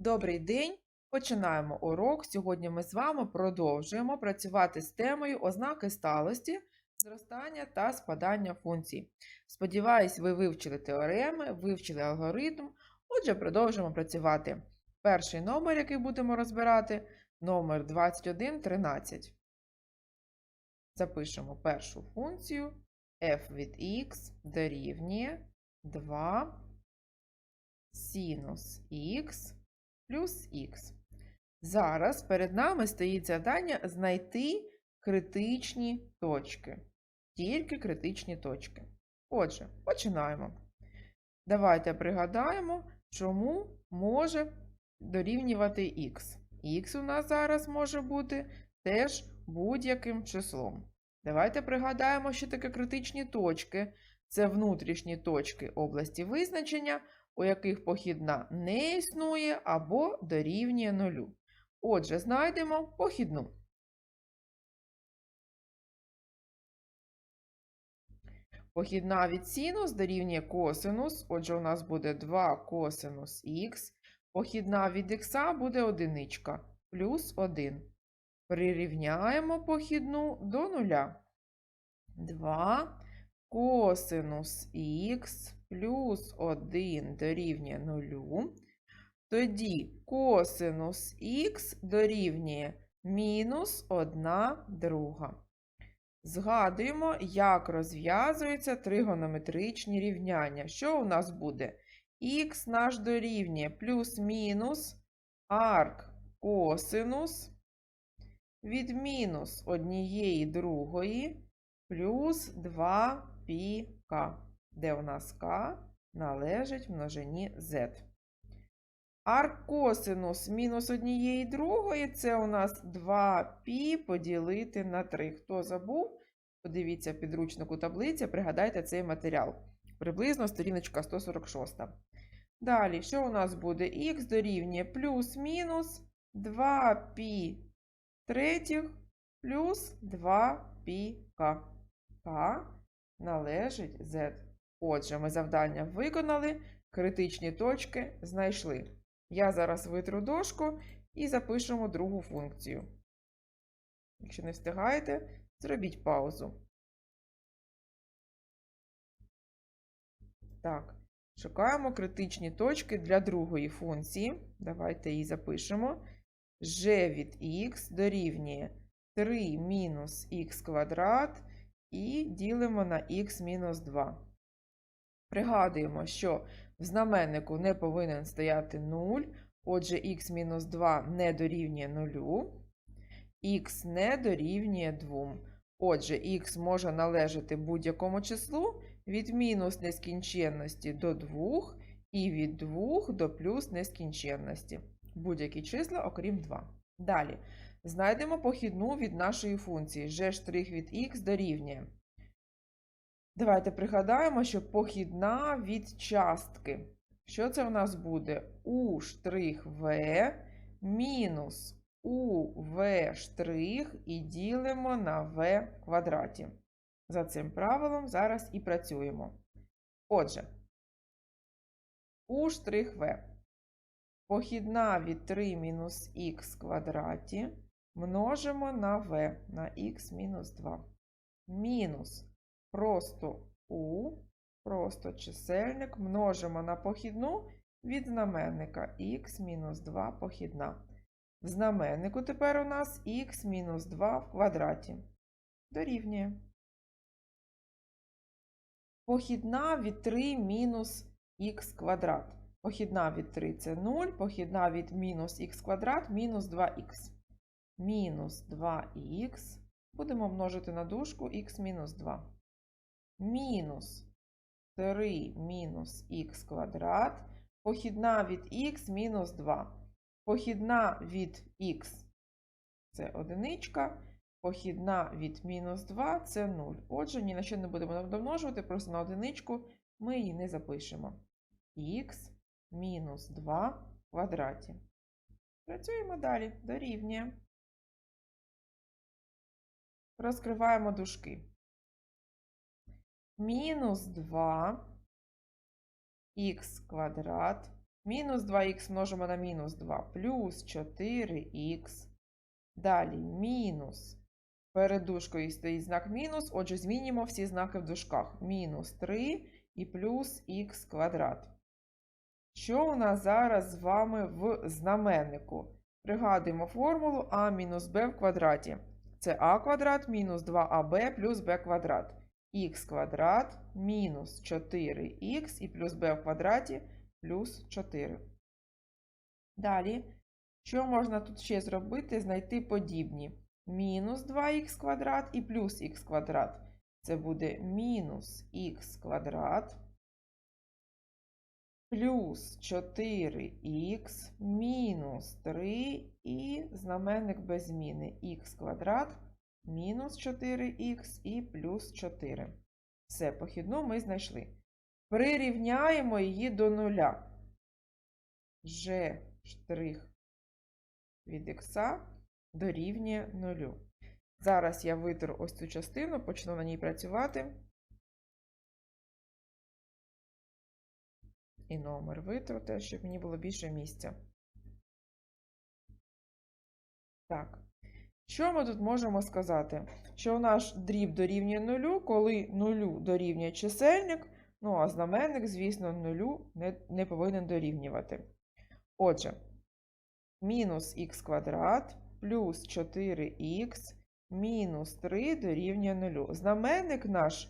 Добрий день! Починаємо урок. Сьогодні ми з вами продовжуємо працювати з темою ознаки сталості, зростання та спадання функцій. Сподіваюсь, ви вивчили теореми, вивчили алгоритм. Отже, продовжуємо працювати. Перший номер, який будемо розбирати, номер 2113. Запишемо першу функцію f від x дорівнює 2 синус х плюс х. Зараз перед нами стоїть завдання знайти критичні точки. Тільки критичні точки. Отже, починаємо. Давайте пригадаємо, чому може дорівнювати х. Х у нас зараз може бути теж будь-яким числом. Давайте пригадаємо, що таке критичні точки. Це внутрішні точки області визначення, у яких похідна не існує або дорівнює нулю. Отже, знайдемо похідну. Похідна від синус дорівнює косинус, отже, у нас буде 2 косинус х. Похідна від х буде одиничка плюс 1. Прирівняємо похідну до нуля. 2 косинус х плюс 1 дорівнює 0, тоді косинус х дорівнює мінус 1 друга. Згадуємо, як розв'язуються тригонометричні рівняння. Що у нас буде? Х наш дорівнює плюс-мінус арк косинус від мінус однієї другої плюс 2 πk, де у нас k належить множині z. Аркосинус мінус однієї другої це у нас 2π поділити на 3. Хто забув? Подивіться підручнику таблиці, пригадайте цей матеріал. Приблизно сторіночка 146. Далі, що у нас буде? Х дорівнює плюс-мінус 2π третіх плюс 2πk. К належить Z. Отже, ми завдання виконали, критичні точки знайшли. Я зараз витру дошку і запишемо другу функцію. Якщо не встигаєте, зробіть паузу. Так, шукаємо критичні точки для другої функції. Давайте її запишемо. g від x дорівнює 3 мінус х квадрат і ділимо на х-2. Пригадуємо, що в знаменнику не повинен стояти 0, отже, х-2 не дорівнює 0, х не дорівнює 2. Отже, х може належати будь-якому числу від мінус нескінченності до 2 і від 2 до плюс нескінченності. Будь-які числа, окрім 2. Далі. Знайдемо похідну від нашої функції g' від х дорівнює. Давайте пригадаємо, що похідна від частки. Що це в нас буде? у штрих v мінус у v штрих і ділимо на v квадраті. За цим правилом зараз і працюємо. Отже, у штрих v. Похідна від 3 мінус х квадраті множимо на v на х мінус 2. Мінус просто у, просто чисельник множимо на похідну від знаменника х мінус 2 похідна. В знаменнику тепер у нас х мінус 2 в квадраті. Дорівнює. Похідна від 3 мінус х квадрат. Похідна від 3 це 0, похідна від мінус х квадрат мінус 2х мінус 2х. Будемо множити на дужку х мінус 2. Мінус 3 мінус х квадрат. Похідна від х мінус 2. Похідна від х це одиничка. Похідна від мінус 2 це 0. Отже, ні на що не будемо домножувати, просто на одиничку ми її не запишемо. х мінус 2 в квадраті. Працюємо далі. Дорівнює. Розкриваємо дужки. Мінус 2 х квадрат Мінус 2х множимо на мінус 2 плюс 4х. Далі мінус. Перед дужкою стоїть знак мінус, отже, змінюємо всі знаки в дужках. Мінус 3 і плюс х квадрат. Що у нас зараз з вами в знаменнику? Пригадуємо формулу а мінус b в квадраті. Це а квадрат мінус 2аб плюс b квадрат. Х квадрат мінус 4х і плюс b в квадраті плюс 4. Далі, що можна тут ще зробити? Знайти подібні. Мінус 2х квадрат і плюс х квадрат. Це буде мінус х квадрат плюс 4х мінус 3 і знаменник без зміни х квадрат мінус 4х і плюс 4. Все, похідну ми знайшли. Прирівняємо її до нуля. G' від х дорівнює нулю. Зараз я витру ось цю частину, почну на ній працювати. І номер витру теж, щоб мені було більше місця. Так. Що ми тут можемо сказати? Що наш дріб дорівнює нулю, коли нулю дорівнює чисельник, ну а знаменник, звісно, нулю не, не повинен дорівнювати. Отже, мінус х квадрат плюс 4х мінус 3 дорівнює нулю. Знаменник наш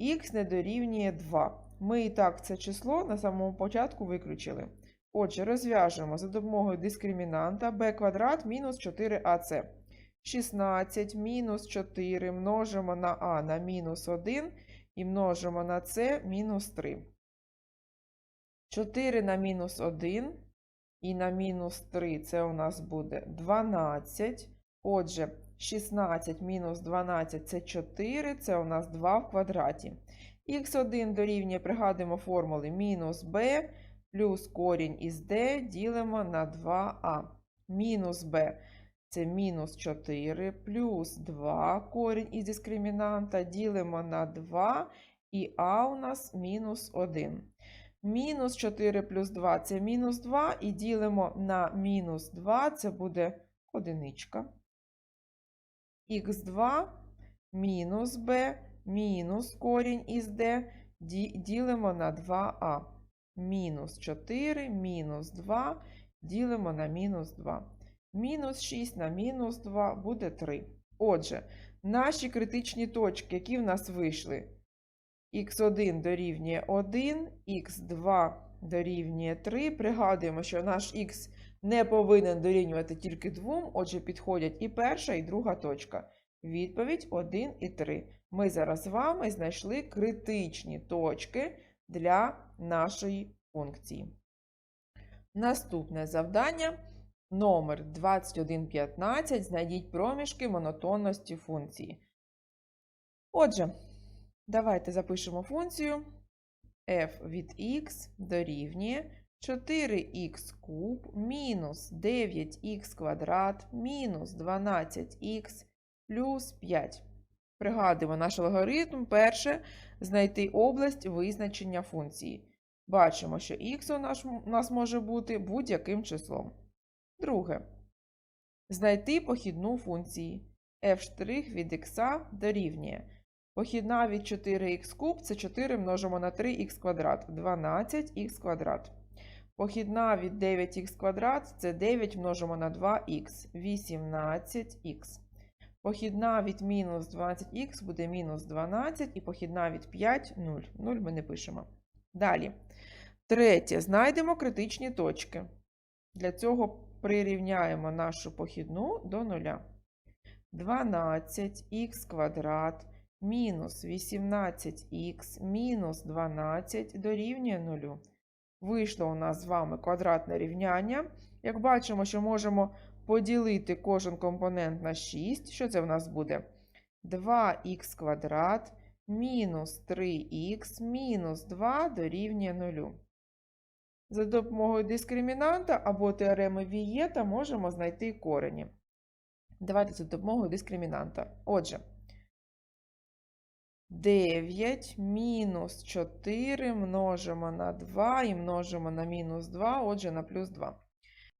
х не дорівнює 2. Ми і так це число на самому початку виключили. Отже, розв'яжемо за допомогою дискримінанта b квадрат мінус 4ac. 16 мінус 4 множимо на а на мінус 1 і множимо на c мінус 3. 4 на мінус 1 і на мінус 3 це у нас буде 12. Отже, 16 мінус 12 це 4, це у нас 2 в квадраті. Х1 дорівнює, пригадуємо формули мінус b плюс корінь із d ділимо на 2а. Мінус b це мінус 4 плюс 2 корінь із дискримінанта ділимо на 2 і а у нас мінус 1. Мінус 4 плюс 2 це мінус 2 і ділимо на мінус 2, це буде одиничка. х2 мінус b мінус корінь із d ділимо на 2а. Мінус 4 мінус 2 ділимо на мінус 2. Мінус 6 на мінус 2 буде 3. Отже, наші критичні точки, які в нас вийшли, х1 дорівнює 1, х2 дорівнює 3. Пригадуємо, що наш х не повинен дорівнювати тільки 2, отже, підходять і перша, і друга точка. Відповідь 1 і 3. Ми зараз з вами знайшли критичні точки для нашої функції. Наступне завдання номер 2115. Знайдіть проміжки монотонності функції. Отже, давайте запишемо функцію f від x дорівнює 4х куб мінус 9х квадрат мінус 12х плюс 5. Пригадуємо наш алгоритм. Перше знайти область визначення функції. Бачимо, що х у нас, у нас може бути будь-яким числом. Друге. Знайти похідну функції. f' від х дорівнює. Похідна від 4х куб це 4 множимо на 3х квадрат, 12х квадрат. Похідна від 9х квадрат це 9 множимо на 2х, 18х. Похідна від мінус 20х буде мінус 12, і похідна від 5 0. 0 ми не пишемо. Далі. Третє. Знайдемо критичні точки. Для цього прирівняємо нашу похідну до 0. 12х квадрат мінус 18х мінус 12 дорівнює 0. Вийшло у нас з вами квадратне рівняння. Як бачимо, що можемо поділити кожен компонент на 6. Що це в нас буде? 2х квадрат мінус 3х мінус 2 дорівнює 0. За допомогою дискримінанта або теореми Вієта можемо знайти корені. Давайте за допомогою дискримінанта. Отже, 9 мінус 4 множимо на 2 і множимо на мінус 2, отже, на плюс 2.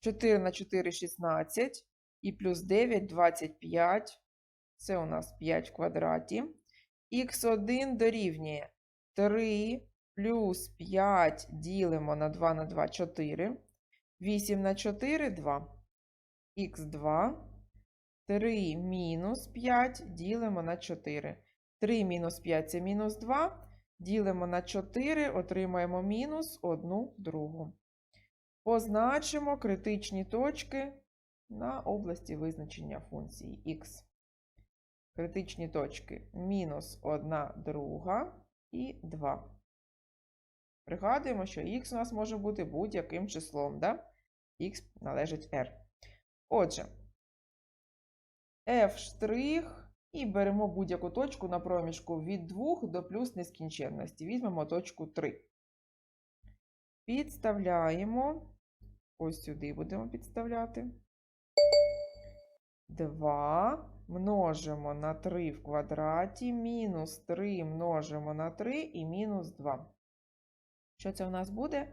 4 на 4 – 16 і плюс 9 – 25. Це у нас 5 в квадраті. Х1 дорівнює 3 плюс 5 ділимо на 2 на 2 – 4. 8 на 4 – 2. Х2 3 мінус 5 ділимо на 4. 3 мінус 5 це мінус 2. Ділимо на 4, отримаємо мінус 1 другу. Позначимо критичні точки на області визначення функції х. Критичні точки мінус 1 друга і 2. Пригадуємо, що х у нас може бути будь-яким числом, да? х належить r. Отже, f' і беремо будь-яку точку на проміжку від 2 до плюс нескінченності. Візьмемо точку 3. Підставляємо. Ось сюди будемо підставляти. 2 множимо на 3 в квадраті, мінус 3 множимо на 3 і мінус 2. Що це у нас буде?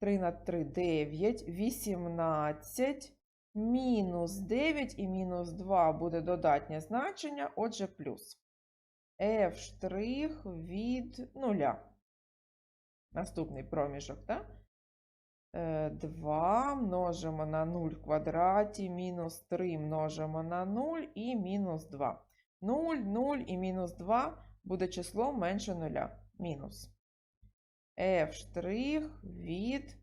3 на 3 – 9, 18, мінус 9 і мінус 2 буде додатнє значення, отже, плюс. f' від 0. Наступний проміжок, так? 2 множимо на 0 в квадраті, мінус 3 множимо на 0 і мінус 2. 0, 0 і мінус 2 буде число менше 0. Мінус. F' від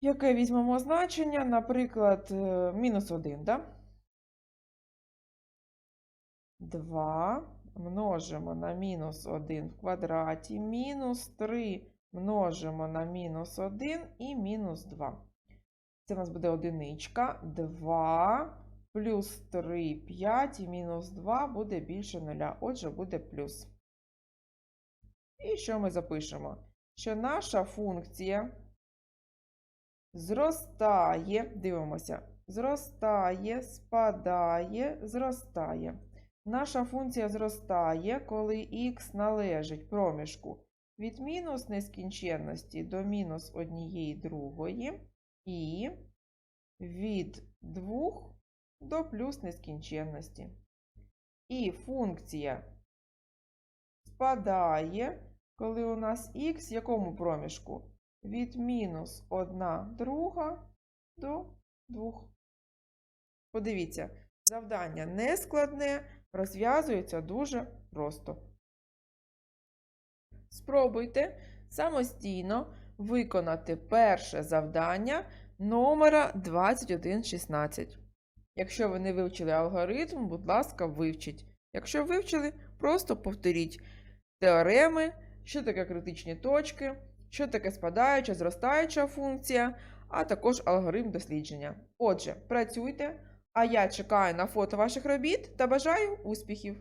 Яке візьмемо значення, наприклад, е, мінус 1, да? 2 множимо на мінус 1 в квадраті, мінус 3 множимо на мінус 1 і мінус 2. Це у нас буде одиничка. 2 плюс 3 – 5 і мінус 2 буде більше 0. Отже, буде плюс. І що ми запишемо? Що наша функція зростає, дивимося, зростає, спадає, зростає. Наша функція зростає, коли х належить проміжку від мінус нескінченності до мінус однієї другої і від 2 до плюс нескінченності. І функція спадає, коли у нас х в якому проміжку? від мінус 1 друга до 2. Подивіться, завдання не складне, розв'язується дуже просто. Спробуйте самостійно виконати перше завдання номера 2116. Якщо ви не вивчили алгоритм, будь ласка, вивчіть. Якщо вивчили, просто повторіть теореми, що таке критичні точки що таке спадаюча, зростаюча функція, а також алгоритм дослідження. Отже, працюйте, а я чекаю на фото ваших робіт та бажаю успіхів!